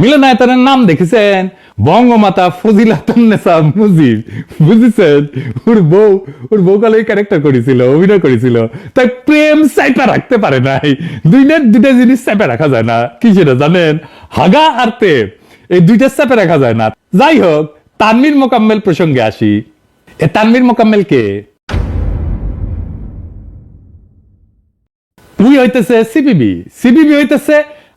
মিলনায়তনের নাম দেখেছেন বঙ্গমাতা ফজিলাতুন্নেসা মুজিব। বুঝেছেন? ওর বউ ওর বউ কালে ক্যারেক্টার করেছিল, অভিনয় করেছিল। তাই প্রেম সাইপা রাখতে পারে নাই। দুইটা দুইটা জিনিস সাইপা রাখা যায় না। কি সেটা জানেন? হাগা আর প্রেম, এই দুইটা সাইপা রাখা যায় না। যাই হোক তানমির মোকাম্মেল প্রসঙ্গে আসি। এ তানভীর মোকাম্মেল কে? উই হইতেছে সিপিবি। সিপিবি হইতেছে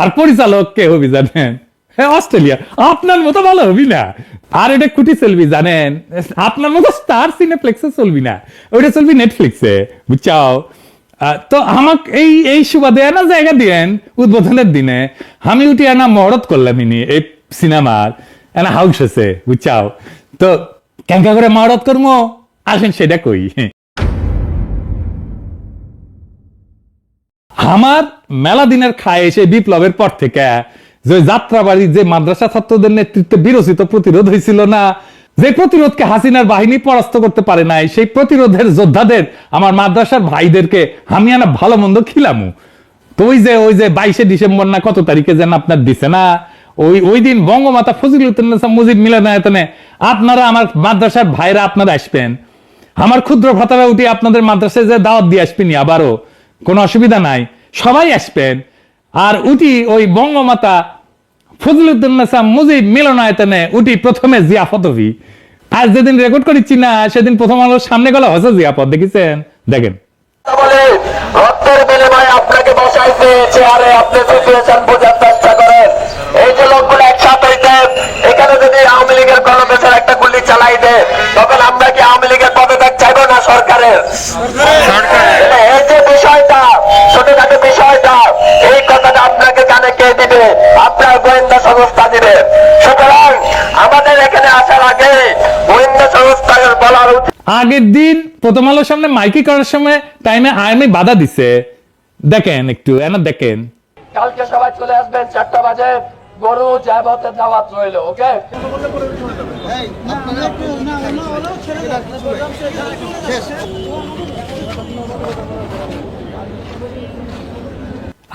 আর পরিচালক কে হবি জানেন? হ্যাঁ অস্ট্রেলিয়া। আপনার মতো ভালো হবি না। আর এটা কুটি চলবি, জানেন? আপনার মতো স্টার সিনেপ্লেক্সে চলবি না। ওইটা চলবি নেটফ্লিক্সে বুঝছাও? তো আমাকে এই এই সুবাদে না জায়গা দিয়েন, উদ্বোধনের দিনে। আমি উঠি না মহরত করলাম ইনি, এই সিনেমার। এনা হাউস আছে, বুঝছাও? তো কেঙ্কা করে মহরত করব আসেন, সেটা কই? আমার মেলা দিনের খায় এসে বিপ্লবের পর থেকে। যে যাত্রাবাড়ির যে মাদ্রাসা ছাত্রদের নেতৃত্বে বিরোচিত প্রতিরোধ হয়েছিল না, যে প্রতিরোধকে হাসিনার বাহিনী পরাস্ত করতে পারে নাই, সেই প্রতিরোধের যোদ্ধাদের, আমার মাদ্রাসার ভাইদেরকে আমি আনা ভালো মন্দ খিলামু। তো ওই যে ওই যে বাইশে ডিসেম্বর না কত তারিখে যেন আপনার দিছে না, ওই ওই দিন বঙ্গমাতা ফজিলুদ্দিন মুজিব মিলনায়তনে আপনারা আমার মাদ্রাসার ভাইরা আপনারা আসবেন। আমার ক্ষুদ্র ভাতারা উঠে আপনাদের মাদ্রাসায় যে দাওয়াত দিয়ে আসবেন আবারও। কোনো অসুবিধা নাই। সবাই আসবেন। আর উঠি ওই বঙ্গমাতা ফজলুদ্দিন মুজিব মিলনায়তনে উঠি প্রথমে জিয়াফত হবি। আজ যেদিন রেকর্ড করেছি না সেদিন প্রথম আলোর সামনে গেল হসে জিয়াফত। দেখেছেন? দেখেন। রক্তের বিনিময়ে আপনাকে বসাইছে চেয়ারে আপনি সিচুয়েশন বোঝার চেষ্টা করেন। এই যে লোকগুলো একসাথে এখানে যদি আওয়ামী লীগের কোন দেশের একটা গুলি চালাই দেয় তখন আমরা কি আওয়ামী লীগের পদত্যাগ চাইব না সরকারের? এটা এই কথাটা আপনাকে কানে কে দিবে আপনার গোয়েন্দা সংস্থা দিবে সুতরাং আমাদের এখানে আসার আগে গোয়েন্দা সংস্থার বলার উচিত আগের দিন প্রথম আলোর সামনে মাইকি করার সময় টাইমে আর্মি বাধা দিছে দেখেন একটু এনা দেখেন কালকে সবাই চলে আসবেন চারটা বাজে গরু জায়বতের দাওয়াত রইল ওকে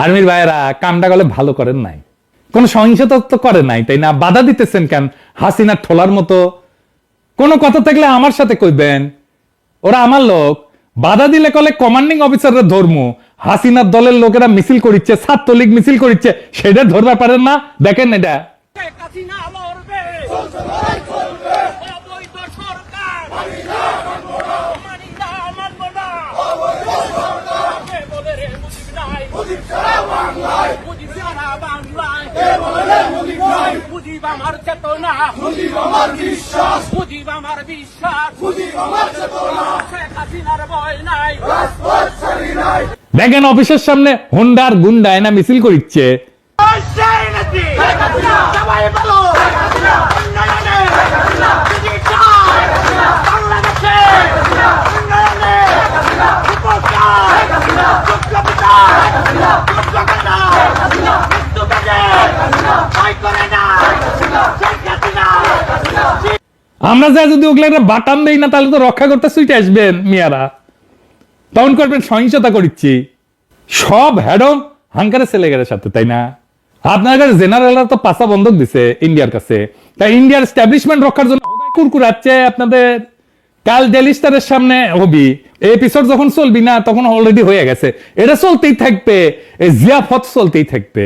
আর্মির ভাইয়েরা, কামটা গলে ভালো করেন নাই। কোন সহিংসতা তো করে নাই, তাই না? বাধা দিতেছেন কেন? হাসিনা ঠোলার মতো। কোনো কথা থাকলে আমার সাথে কইবেন। ওরা আমার লোক। বাধা দিলে কলে কমান্ডিং অফিসাররা ধর্ম। হাসিনার দলের লোকেরা মিছিল করিচ্ছে, ছাত্রলীগ মিছিল করিচ্ছে, সেটা ধরবার পারেন না? দেখেন এটা শেখ হাসিনা লড়বে অবৈধ সরকার মানি না মানব না কে বলে রে মুজিব মুজিব দেখেন অফিসের সামনে হোন্ডার গুন্ডা এনা মিছিল করিচ্ছে সেই নেত্রী সবাই বলো উন্নয়নে যদি চায় বাংলাদেশে উন্নয়নে উপকার বিপ্লবিতা বিপ্লবনা মৃত্যু কাজে ভয় করে না শেখ হাসিনা আমরা যা যদি ওগুলো একটা বাটাম দেই না, তাহলে তো রক্ষা করতে সুইটে আসবেন, মিয়ারা। তখন করবেন, সহিংসতা করিচ্ছি। সব হ্যাডম হাঙ্কারের ছেলেগের সাথে, তাই না? আপনার কাছে জেনারেলরা তো পাশা বন্ধক দিছে ইন্ডিয়ার কাছে। তাই ইন্ডিয়ার স্ট্যাবলিশমেন্ট রক্ষার জন্য কুরকুরাচ্ছে আপনাদের কাল ডেলিস্টারের সামনে হবি। এপিসোড যখন চলবি না, তখন অলরেডি হয়ে গেছে। এটা চলতেই থাকবে, এই জিয়াফত চলতেই থাকবে।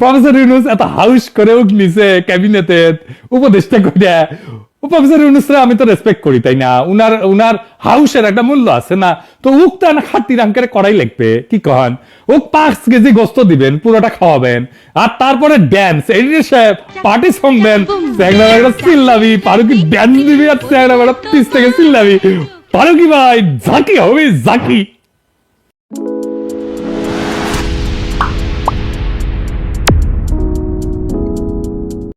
প্রফেসর ইউনুস এত হাউস করে ক্যাবিনেটে উপদেষ্টা প্রফেসর আমি তো রেসপেক্ট করি, তাই না? উনার উনার হাউসের একটা মূল্য আছে না? তো উক তো রাঙ্কের লাগবে, কি কন ওক পাঁচ কেজি গোস্ত দিবেন, পুরোটা খাওয়াবেন। আর তারপরে ড্যান্স এডিটর সাহেব পার্টি পারুকি ড্যান্স দিবি আর বেড়া পিস থেকে ভাই, ঝাঁকি হবে, ঝাঁকি।